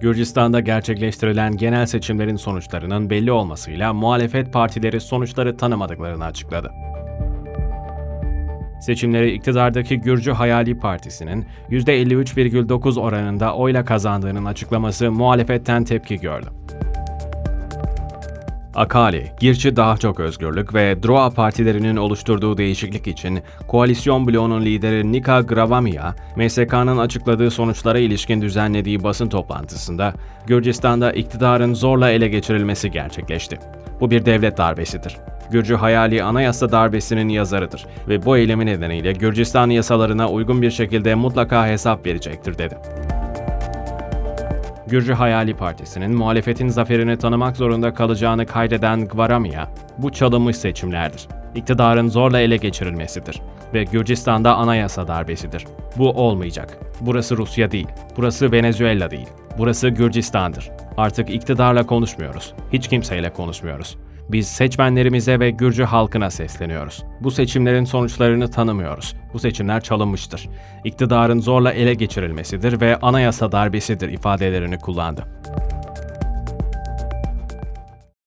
Gürcistan'da gerçekleştirilen genel seçimlerin sonuçlarının belli olmasıyla muhalefet partileri sonuçları tanımadıklarını açıkladı. Seçimleri iktidardaki Gürcü Hayali Partisi'nin %53,9 oranında oyla kazandığının açıklaması muhalefetten tepki gördü. Akali, Girçi Daha Çok Özgürlük ve DROA partilerinin oluşturduğu değişiklik için koalisyon bloğunun lideri Nika Gravamia, MSK'nın açıkladığı sonuçlara ilişkin düzenlediği basın toplantısında Gürcistan'da iktidarın zorla ele geçirilmesi gerçekleşti. Bu bir devlet darbesidir. Gürcü hayali anayasa darbesinin yazarıdır ve bu eylemi nedeniyle Gürcistan yasalarına uygun bir şekilde mutlaka hesap verecektir dedi. Gürcü Hayali Partisi'nin muhalefetin zaferini tanımak zorunda kalacağını kaydeden Gvaramia, bu çalınmış seçimlerdir. İktidarın zorla ele geçirilmesidir ve Gürcistan'da anayasa darbesidir. Bu olmayacak. Burası Rusya değil, burası Venezuela değil, burası Gürcistan'dır. Artık iktidarla konuşmuyoruz, hiç kimseyle konuşmuyoruz. Biz seçmenlerimize ve Gürcü halkına sesleniyoruz. Bu seçimlerin sonuçlarını tanımıyoruz. Bu seçimler çalınmıştır. İktidarın zorla ele geçirilmesidir ve anayasa darbesidir ifadelerini kullandı.